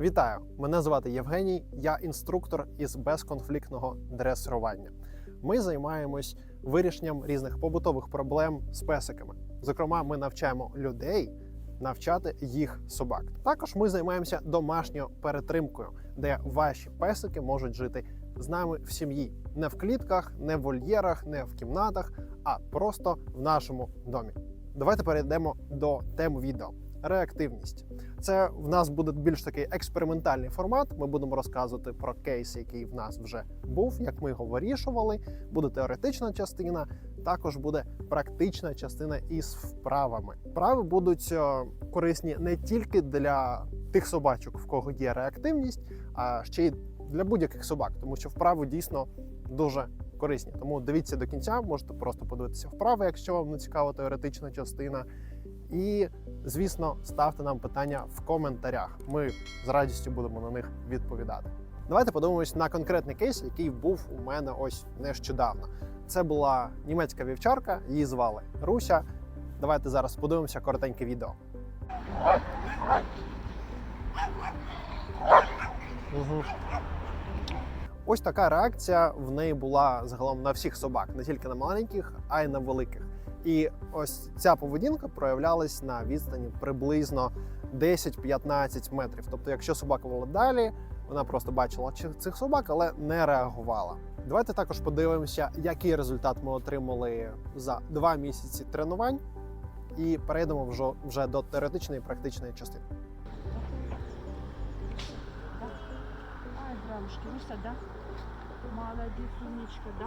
Вітаю! Мене звати Євгеній, я інструктор із безконфліктного дресирування. Ми займаємось вирішенням різних побутових проблем з песиками. Зокрема, ми навчаємо людей навчати їх собак. Також ми займаємося домашньою перетримкою, де ваші песики можуть жити з нами в сім'ї, не в клітках, не в вольєрах, не в кімнатах, а просто в нашому домі. Давайте перейдемо до теми відео. Реактивність. Це в нас буде більш такий експериментальний формат. Ми будемо розказувати про кейс, який в нас вже був, як ми його вирішували. Буде теоретична частина, також буде практична частина із вправами. Вправи будуть е, корисні не тільки для тих собачок, в кого є реактивність, а ще й для будь-яких собак, тому що вправи дійсно дуже корисні. Тому дивіться до кінця, можете просто подивитися вправи, якщо вам не цікава теоретична частина. І, звісно, ставте нам питання в коментарях. Ми з радістю будемо на них відповідати. Давайте подивимось на конкретний кейс, який був у мене ось нещодавно. Це була німецька вівчарка, її звали Руся. Давайте зараз подивимося коротеньке відео. Угу. Ось така реакція в неї була загалом на всіх собак, не тільки на маленьких, а й на великих. І ось ця поведінка проявлялась на відстані приблизно 10-15 метрів. Тобто, якщо собака була далі, вона просто бачила цих собак, але не реагувала. Давайте також подивимося, який результат ми отримали за два місяці тренувань, і перейдемо вже, вже до теоретичної і практичної частини. Ай, бабушки, Руся, да? Молодец, умничка, да?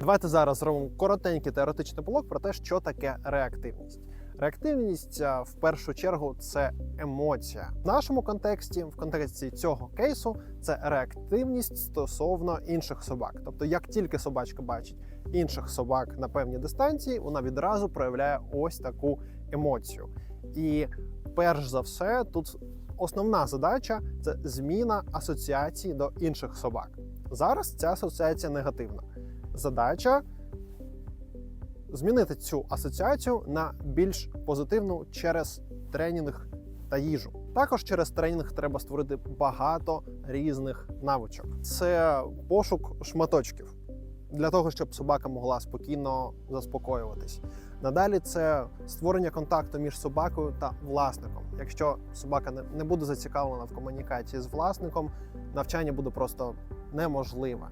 Давайте зараз зробимо коротенький теоретичний блок про те, що таке реактивність. Реактивність в першу чергу це емоція. В нашому контексті, в контексті цього кейсу, це реактивність стосовно інших собак. Тобто, як тільки собачка бачить інших собак на певній дистанції, вона відразу проявляє ось таку емоцію. І перш за все, тут основна задача це зміна асоціації до інших собак. Зараз ця асоціація негативна. Задача змінити цю асоціацію на більш позитивну через тренінг та їжу. Також через тренінг треба створити багато різних навичок. Це пошук шматочків для того, щоб собака могла спокійно заспокоюватись. Надалі це створення контакту між собакою та власником. Якщо собака не- буде зацікавлена в комунікації з власником, навчання буде просто неможливе.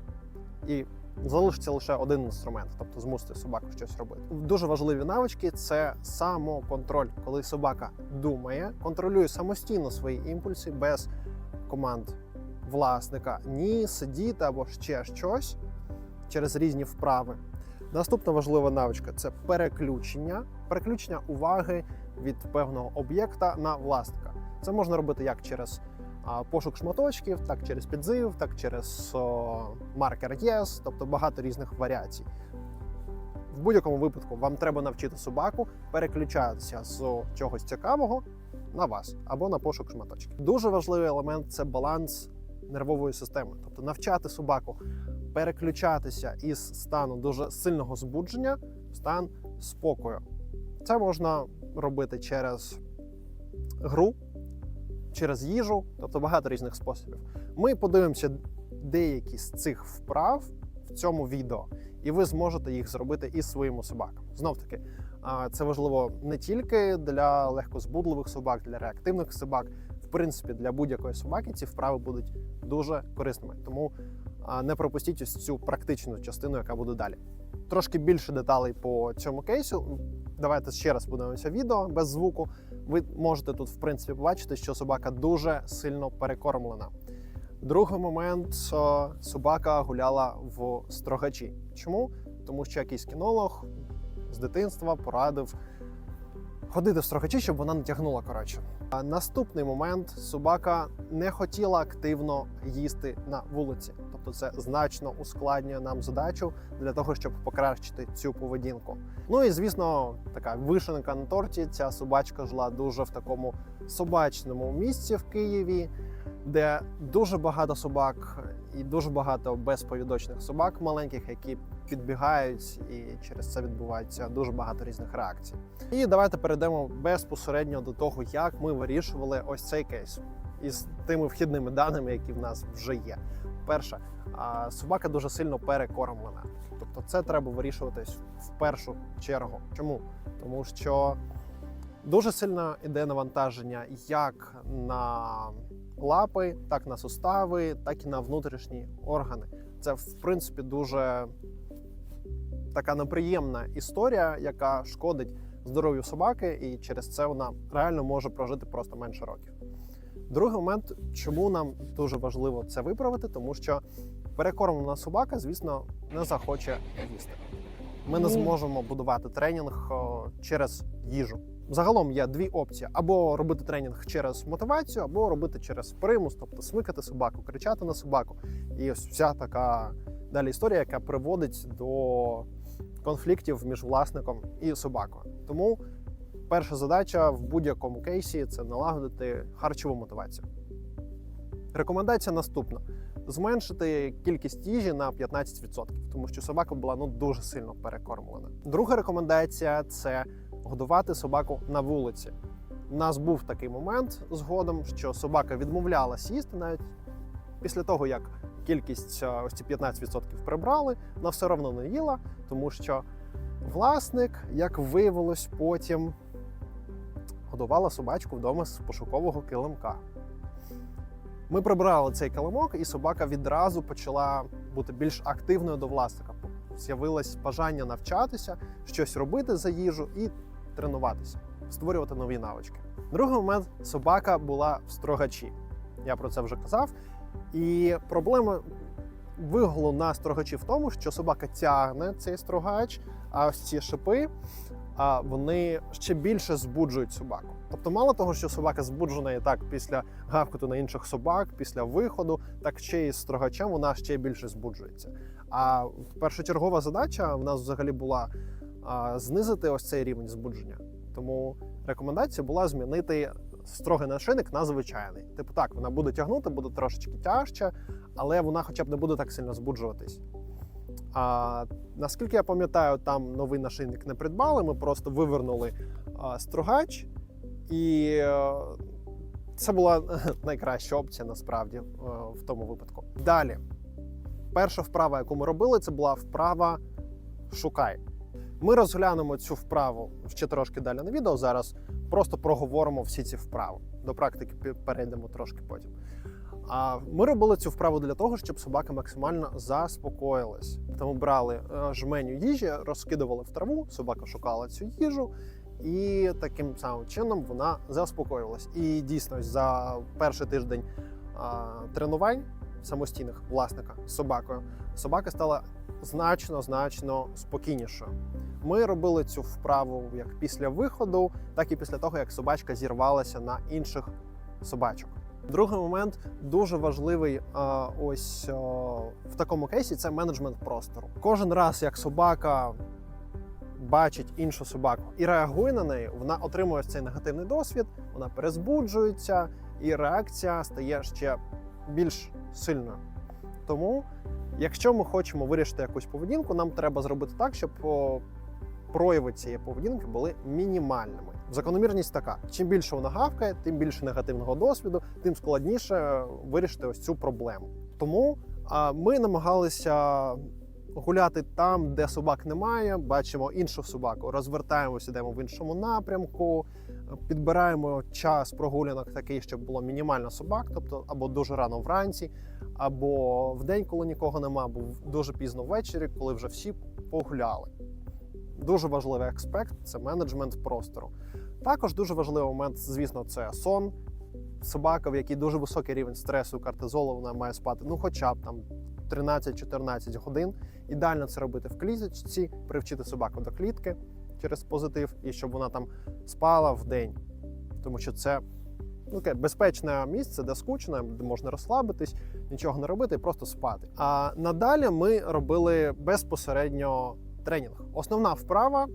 І залишиться лише один інструмент, тобто змусити собаку щось робити. Дуже важливі навички це самоконтроль, коли собака думає, контролює самостійно свої імпульси без команд власника, ні сидіти або ще щось через різні вправи. Наступна важлива навичка це переключення, переключення уваги від певного об'єкта на власника. Це можна робити як через пошук шматочків, так через підзив, так через маркер Yes, тобто багато різних варіацій. В будь-якому випадку вам треба навчити собаку переключатися з чогось цікавого на вас або на пошук шматочків. Дуже важливий елемент це баланс нервової системи, тобто навчати собаку переключатися із стану дуже сильного збудження в стан спокою. Це можна робити через гру, через їжу, тобто багато різних способів. Ми подивимося деякі з цих вправ в цьому відео, і ви зможете їх зробити із своїми собаками. Знов таки, це важливо не тільки для легкозбудливих собак, для реактивних собак. В принципі, для будь-якої собаки ці вправи будуть дуже корисними. Тому не пропустіть ось цю практичну частину, яка буде далі. Трошки більше деталей по цьому кейсу. Давайте ще раз подивимося відео без звуку. Ви можете тут, в принципі, побачити, що собака дуже сильно перекормлена. Другий момент е, собака гуляла в строгачі. Чому? Тому що якийсь кінолог з дитинства порадив ходити в строгачі, щоб вона не тягнула. Коротше. А наступний момент собака не хотіла активно їсти на вулиці. Тобто це значно ускладнює нам задачу для того, щоб покращити цю поведінку. Ну і звісно, така вишенка на торті. Ця собачка жила дуже в такому собачному місці в Києві. Де дуже багато собак і дуже багато безповідочних собак маленьких, які підбігають, і через це відбувається дуже багато різних реакцій. І давайте перейдемо безпосередньо до того, як ми вирішували ось цей кейс із тими вхідними даними, які в нас вже є. Перше, собака дуже сильно перекормлена. Тобто, це треба вирішувати в першу чергу. Чому? Тому що дуже сильно іде навантаження як на лапи, так на сустави, так і на внутрішні органи. Це в принципі дуже така неприємна історія, яка шкодить здоров'ю собаки, і через це вона реально може прожити просто менше років. Другий момент, чому нам дуже важливо це виправити, тому що перекормлена собака, звісно, не захоче їсти. Ми не зможемо будувати тренінг через їжу. Загалом є дві опції: або робити тренінг через мотивацію, або робити через примус, тобто смикати собаку, кричати на собаку. І ось вся така далі історія, яка приводить до конфліктів між власником і собакою. Тому перша задача в будь-якому кейсі це налагодити харчову мотивацію. Рекомендація наступна: зменшити кількість їжі на 15%, тому що собака була ну дуже сильно перекормлена. Друга рекомендація це годувати собаку на вулиці. У нас був такий момент згодом, що собака відмовлялась їсти навіть після того, як кількість е, ось ці 15% прибрали, вона все одно не їла, тому що власник, як виявилось, потім годувала собачку вдома з пошукового килимка. Ми прибрали цей килимок, і собака відразу почала бути більш активною до власника. З'явилось бажання навчатися, щось робити за їжу і тренуватися, створювати нові навички. Другий момент собака була в строгачі. Я про це вже казав. І проблема виголу на строгачі в тому, що собака тягне цей строгач, а ось ці шипи вони ще більше збуджують собаку. Тобто, мало того, що собака збуджена і так після гавкоту на інших собак, після виходу, так ще й з строгачем вона ще більше збуджується. А першочергова задача в нас взагалі була знизити ось цей рівень збудження. Тому рекомендація була змінити строгий нашийник на звичайний. Типу, так, вона буде тягнути, буде трошечки тяжче, але вона хоча б не буде так сильно збуджуватись. А наскільки я пам'ятаю, там новий нашийник не придбали. Ми просто вивернули а, строгач, і е, це була найкраща опція насправді е, в тому випадку. Далі, перша вправа, яку ми робили, це була вправа Шукай. Ми розглянемо цю вправу ще трошки далі на відео. Зараз просто проговоримо всі ці вправи. До практики перейдемо трошки потім. А ми робили цю вправу для того, щоб собака максимально заспокоїлась. Тому брали е, жменю їжі, розкидували в траву, собака шукала цю їжу, і таким самим чином вона заспокоювалась. І дійсно за перший тиждень тренувань самостійних власника з собакою собака стала значно значно спокійнішою. Ми робили цю вправу як після виходу, так і після того, як собачка зірвалася на інших собачок. Другий момент дуже важливий ось в такому кейсі це менеджмент простору. Кожен раз, як собака бачить іншу собаку і реагує на неї, вона отримує цей негативний досвід, вона перезбуджується, і реакція стає ще більш сильною. Тому, якщо ми хочемо вирішити якусь поведінку, нам треба зробити так, щоб прояви цієї поведінки були мінімальними. Закономірність така: чим більше вона гавкає, тим більше негативного досвіду, тим складніше вирішити ось цю проблему. Тому ми намагалися гуляти там, де собак немає. Бачимо іншу собаку, розвертаємося, йдемо в іншому напрямку, підбираємо час прогулянок такий, щоб було мінімально собак, тобто або дуже рано вранці, або в день, коли нікого нема, або дуже пізно ввечері, коли вже всі погуляли. Дуже важливий аспект це менеджмент простору. Також дуже важливий момент, звісно, це сон. Собака, в якій дуже високий рівень стресу, кортизолу, вона має спати ну, хоча б там 13-14 годин. Ідеально це робити в кліточці, привчити собаку до клітки через позитив, і щоб вона там спала в день. Тому що це ну, таке безпечне місце, де скучно, де можна розслабитись, нічого не робити просто спати. А надалі ми робили безпосередньо тренінг. Основна вправа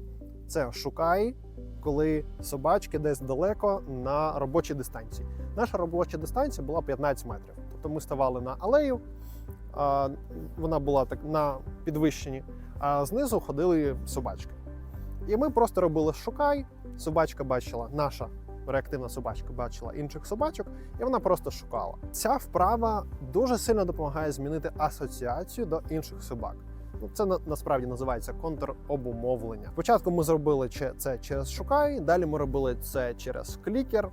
це шукай, коли собачки десь далеко на робочій дистанції. Наша робоча дистанція була 15 метрів. Тобто ми ставали на алею, вона була так на підвищенні, а знизу ходили собачки. І ми просто робили шукай. Собачка бачила, наша реактивна собачка бачила інших собачок, і вона просто шукала. Ця вправа дуже сильно допомагає змінити асоціацію до інших собак. Ну, це на, насправді називається контробумовлення. Спочатку ми зробили це через шукай, далі ми робили це через клікер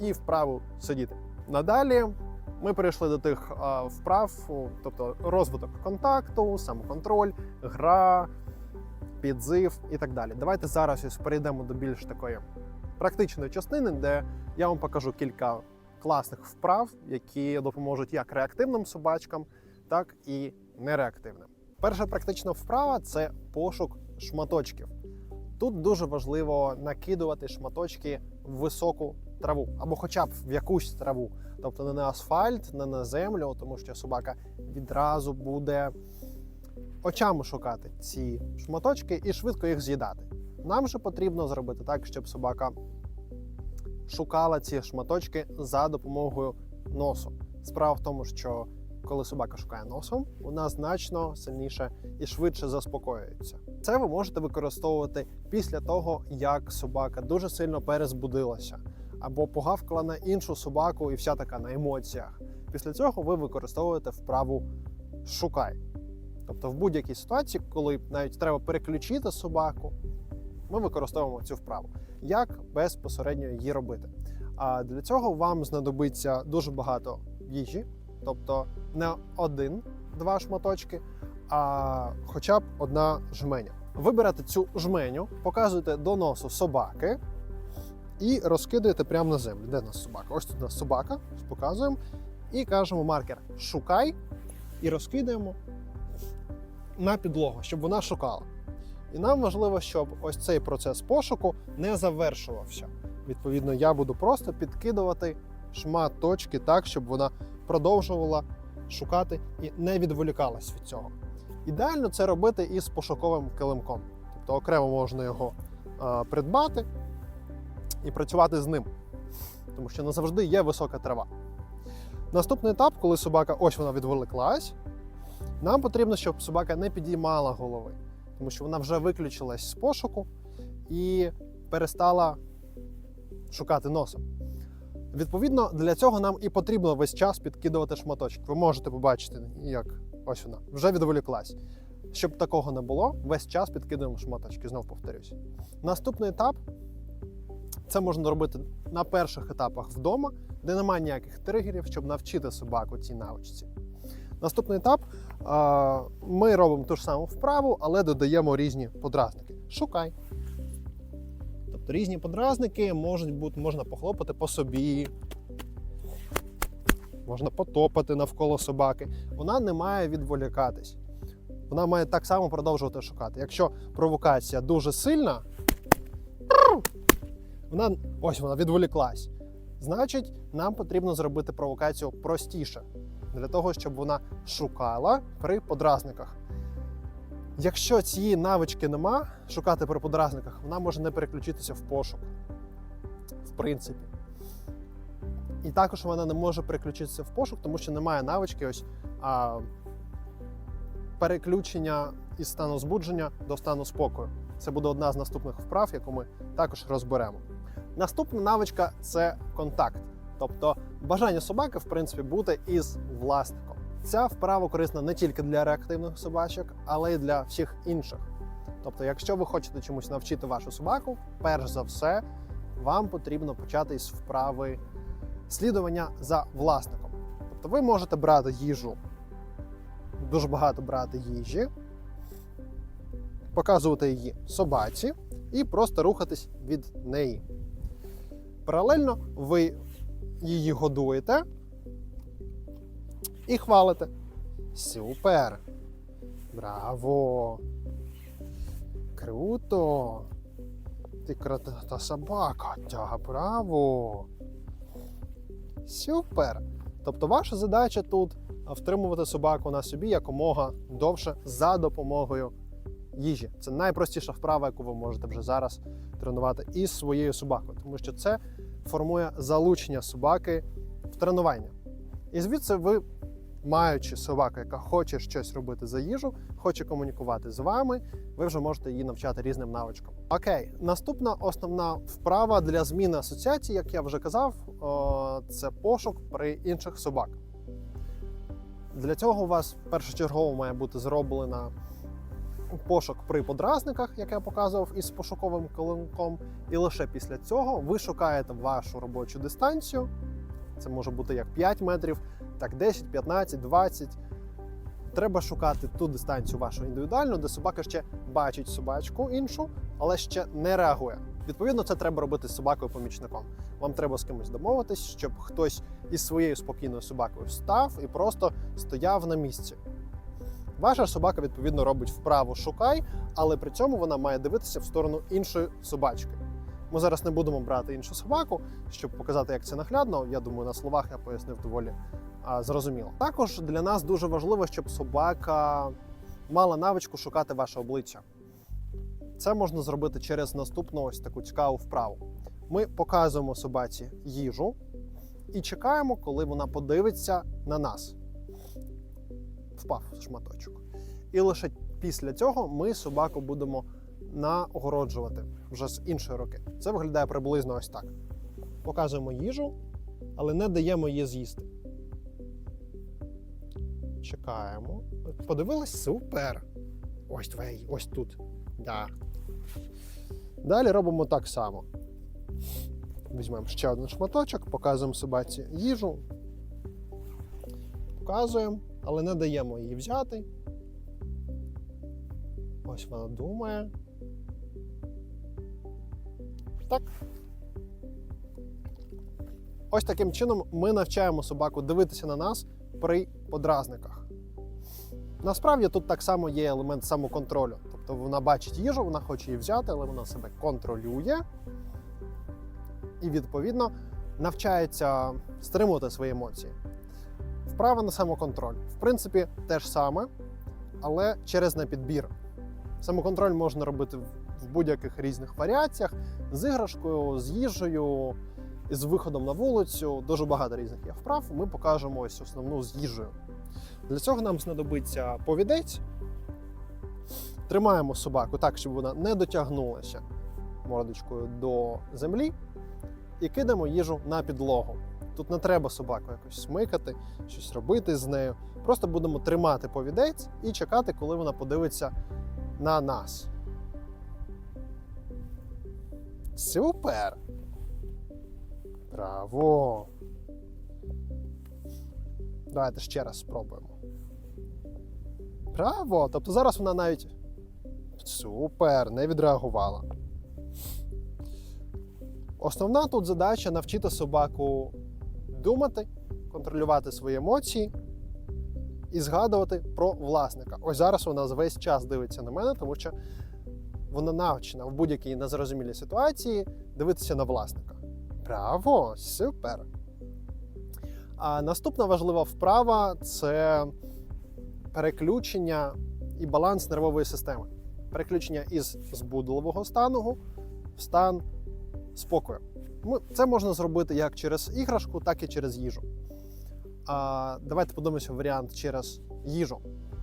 і вправу сидіти. Надалі ми перейшли до тих вправ, тобто розвиток контакту, самоконтроль, гра, підзив і так далі. Давайте зараз ось перейдемо до більш такої практичної частини, де я вам покажу кілька класних вправ, які допоможуть як реактивним собачкам, так і нереактивним. Перша практична вправа це пошук шматочків. Тут дуже важливо накидувати шматочки в високу траву або хоча б в якусь траву, тобто не на асфальт, не на землю, тому що собака відразу буде очами шукати ці шматочки і швидко їх з'їдати. Нам же потрібно зробити так, щоб собака шукала ці шматочки за допомогою носу. Справа в тому, що коли собака шукає носом, вона значно сильніше і швидше заспокоюється. Це ви можете використовувати після того, як собака дуже сильно перезбудилася або погавкала на іншу собаку і вся така на емоціях. Після цього ви використовуєте вправу шукай. Тобто, в будь-якій ситуації, коли навіть треба переключити собаку, ми використовуємо цю вправу. Як безпосередньо її робити? А для цього вам знадобиться дуже багато їжі, тобто не один-два шматочки, а хоча б одна жменя. Ви цю жменю, показуєте до носу собаки і розкидаєте прямо на землю. Де у нас собака? Ось тут у нас собака, показуємо, і кажемо маркер Шукай і розкидаємо на підлогу, щоб вона шукала. І нам важливо, щоб ось цей процес пошуку не завершувався. Відповідно, я буду просто підкидувати шматочки так, щоб вона продовжувала шукати і не відволікалась від цього. Ідеально це робити із пошуковим килимком. Тобто окремо можна його е, придбати і працювати з ним, тому що не завжди є висока трава. Наступний етап, коли собака ось вона відволіклась, нам потрібно, щоб собака не підіймала голови, тому що вона вже виключилась з пошуку і перестала шукати носом. Відповідно, для цього нам і потрібно весь час підкидувати шматочок. Ви можете побачити, як ось вона вже відволіклась. Щоб такого не було, весь час підкидаємо шматочки. Знов повторюсь. Наступний етап це можна робити на перших етапах вдома, де немає ніяких тригерів, щоб навчити собаку цій навичці. Наступний етап ми робимо ту ж саму вправу, але додаємо різні подразники. Шукай. Різні подразники можуть бути, можна похлопати по собі, можна потопати навколо собаки. Вона не має відволікатись. Вона має так само продовжувати шукати. Якщо провокація дуже сильна, вона ось вона відволіклась. Значить, нам потрібно зробити провокацію простіше для того, щоб вона шукала при подразниках. Якщо цієї навички нема, шукати при подразниках, вона може не переключитися в пошук. В принципі. І також вона не може переключитися в пошук, тому що немає навички ось а, переключення із стану збудження до стану спокою. Це буде одна з наступних вправ, яку ми також розберемо. Наступна навичка це контакт, тобто бажання собаки, в принципі, бути із власником. Ця вправа корисна не тільки для реактивних собачок, але й для всіх інших. Тобто, якщо ви хочете чомусь навчити вашу собаку, перш за все, вам потрібно почати із вправи слідування за власником. Тобто, ви можете брати їжу, дуже багато брати їжі, показувати її собаці і просто рухатись від неї. Паралельно ви її годуєте і хвалите. Супер! Браво! Круто! Ти крута собака, тяга, браво! Супер! Тобто ваша задача тут втримувати собаку на собі якомога довше за допомогою їжі. Це найпростіша вправа, яку ви можете вже зараз тренувати із своєю собакою, тому що це формує залучення собаки в тренування. І звідси ви, маючи собаку, яка хоче щось робити за їжу, хоче комунікувати з вами, ви вже можете її навчати різним навичкам. Окей, наступна основна вправа для зміни асоціації, як я вже казав, це пошук при інших собак. Для цього у вас першочергово має бути зроблена пошук при подразниках, як я показував із пошуковим колонком. І лише після цього ви шукаєте вашу робочу дистанцію. Це може бути як 5 метрів, так 10, 15, 20. Треба шукати ту дистанцію вашу індивідуальну, де собака ще бачить собачку іншу, але ще не реагує. Відповідно, це треба робити з собакою-помічником. Вам треба з кимось домовитись, щоб хтось із своєю спокійною собакою став і просто стояв на місці. Ваша собака, відповідно, робить вправу шукай, але при цьому вона має дивитися в сторону іншої собачки. Ми зараз не будемо брати іншу собаку, щоб показати, як це наглядно. Я думаю, на словах я пояснив доволі зрозуміло. Також для нас дуже важливо, щоб собака мала навичку шукати ваше обличчя. Це можна зробити через наступну ось таку цікаву вправу. Ми показуємо собаці їжу і чекаємо, коли вона подивиться на нас. Впав шматочок. І лише після цього ми собаку будемо нагороджувати вже з іншої руки. Це виглядає приблизно ось так. Показуємо їжу, але не даємо її з'їсти. Чекаємо. Подивились? Супер! Ось твій, ось тут. Да. Далі робимо так само. Візьмемо ще один шматочок, показуємо собаці їжу. Показуємо, але не даємо її взяти. Ось вона думає. Так. Ось таким чином ми навчаємо собаку дивитися на нас при подразниках. Насправді тут так само є елемент самоконтролю. Тобто вона бачить їжу, вона хоче її взяти, але вона себе контролює і, відповідно, навчається стримувати свої емоції. Вправа на самоконтроль. В принципі, те ж саме, але через непідбір. Самоконтроль можна робити в будь-яких різних варіаціях з іграшкою, з їжею, з виходом на вулицю. Дуже багато різних є вправ. Ми покажемо ось основну з їжею. Для цього нам знадобиться повідець. Тримаємо собаку так, щоб вона не дотягнулася мордочкою до землі, і кидаємо їжу на підлогу. Тут не треба собаку якось смикати, щось робити з нею. Просто будемо тримати повідець і чекати, коли вона подивиться на нас. Супер! Браво! Давайте ще раз спробуємо. Браво! Тобто зараз вона навіть супер, не відреагувала. Основна тут задача навчити собаку думати, контролювати свої емоції і згадувати про власника. Ось зараз вона весь час дивиться на мене, тому що вона навчена в будь-якій незрозумілій ситуації дивитися на власника. Браво! Супер! А наступна важлива вправа це переключення і баланс нервової системи. Переключення із збудливого стану в стан спокою. Це можна зробити як через іграшку, так і через їжу. А, давайте подивимося варіант через їжу.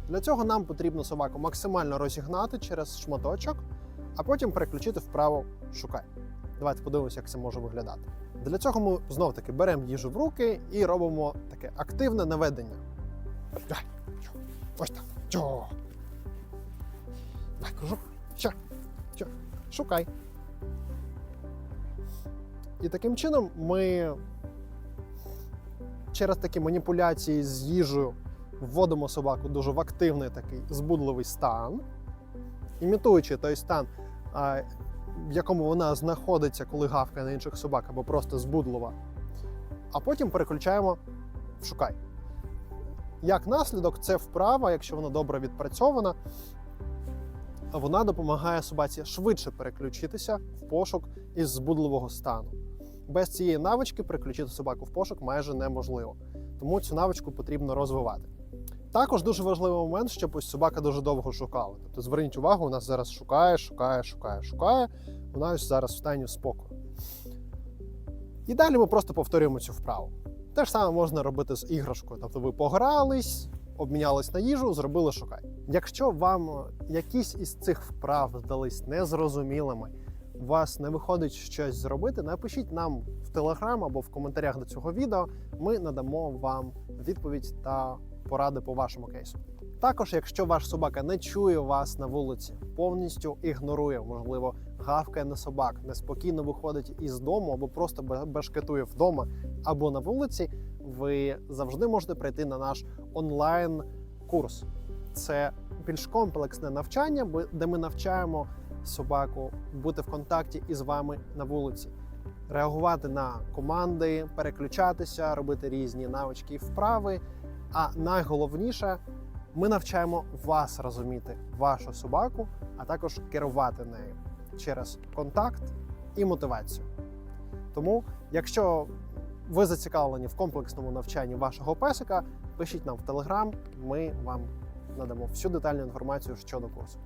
Для цього нам потрібно собаку максимально розігнати через шматочок, а потім переключити вправо шукай. Давайте подивимося, як це може виглядати. Для цього ми знов таки беремо їжу в руки і робимо таке активне наведення. Ось так. Чо. Давай, кружок. Ще. Ще. Шукай. І таким чином ми через такі маніпуляції з їжею вводимо собаку дуже в активний такий збудливий стан, імітуючи той стан, в якому вона знаходиться, коли гавкає на інших собак, або просто збудлива. А потім переключаємо в шукай. Як наслідок, це вправа, якщо вона добре відпрацьована, вона допомагає собаці швидше переключитися в пошук із збудливого стану. Без цієї навички переключити собаку в пошук майже неможливо. Тому цю навичку потрібно розвивати. Також дуже важливий момент, щоб ось собака дуже довго шукала. Тобто зверніть увагу, нас зараз шукає, шукає, шукає, шукає. Вона ось зараз в стані спокою. І далі ми просто повторюємо цю вправу. Те ж саме можна робити з іграшкою. Тобто ви погрались, обмінялись на їжу, зробили шукай. Якщо вам якісь із цих вправ здались незрозумілими, у вас не виходить щось зробити, напишіть нам в телеграм або в коментарях до цього відео. Ми надамо вам відповідь та поради по вашому кейсу. Також, якщо ваш собака не чує вас на вулиці, повністю ігнорує, можливо, гавкає на собак, неспокійно виходить із дому або просто бешкетує вдома або на вулиці, ви завжди можете прийти на наш онлайн курс. Це більш комплексне навчання, де ми навчаємо собаку бути в контакті із вами на вулиці, реагувати на команди, переключатися, робити різні навички і вправи. А найголовніше, ми навчаємо вас розуміти вашу собаку, а також керувати нею через контакт і мотивацію. Тому, якщо ви зацікавлені в комплексному навчанні вашого песика, пишіть нам в Телеграм, ми вам надамо всю детальну інформацію щодо курсу.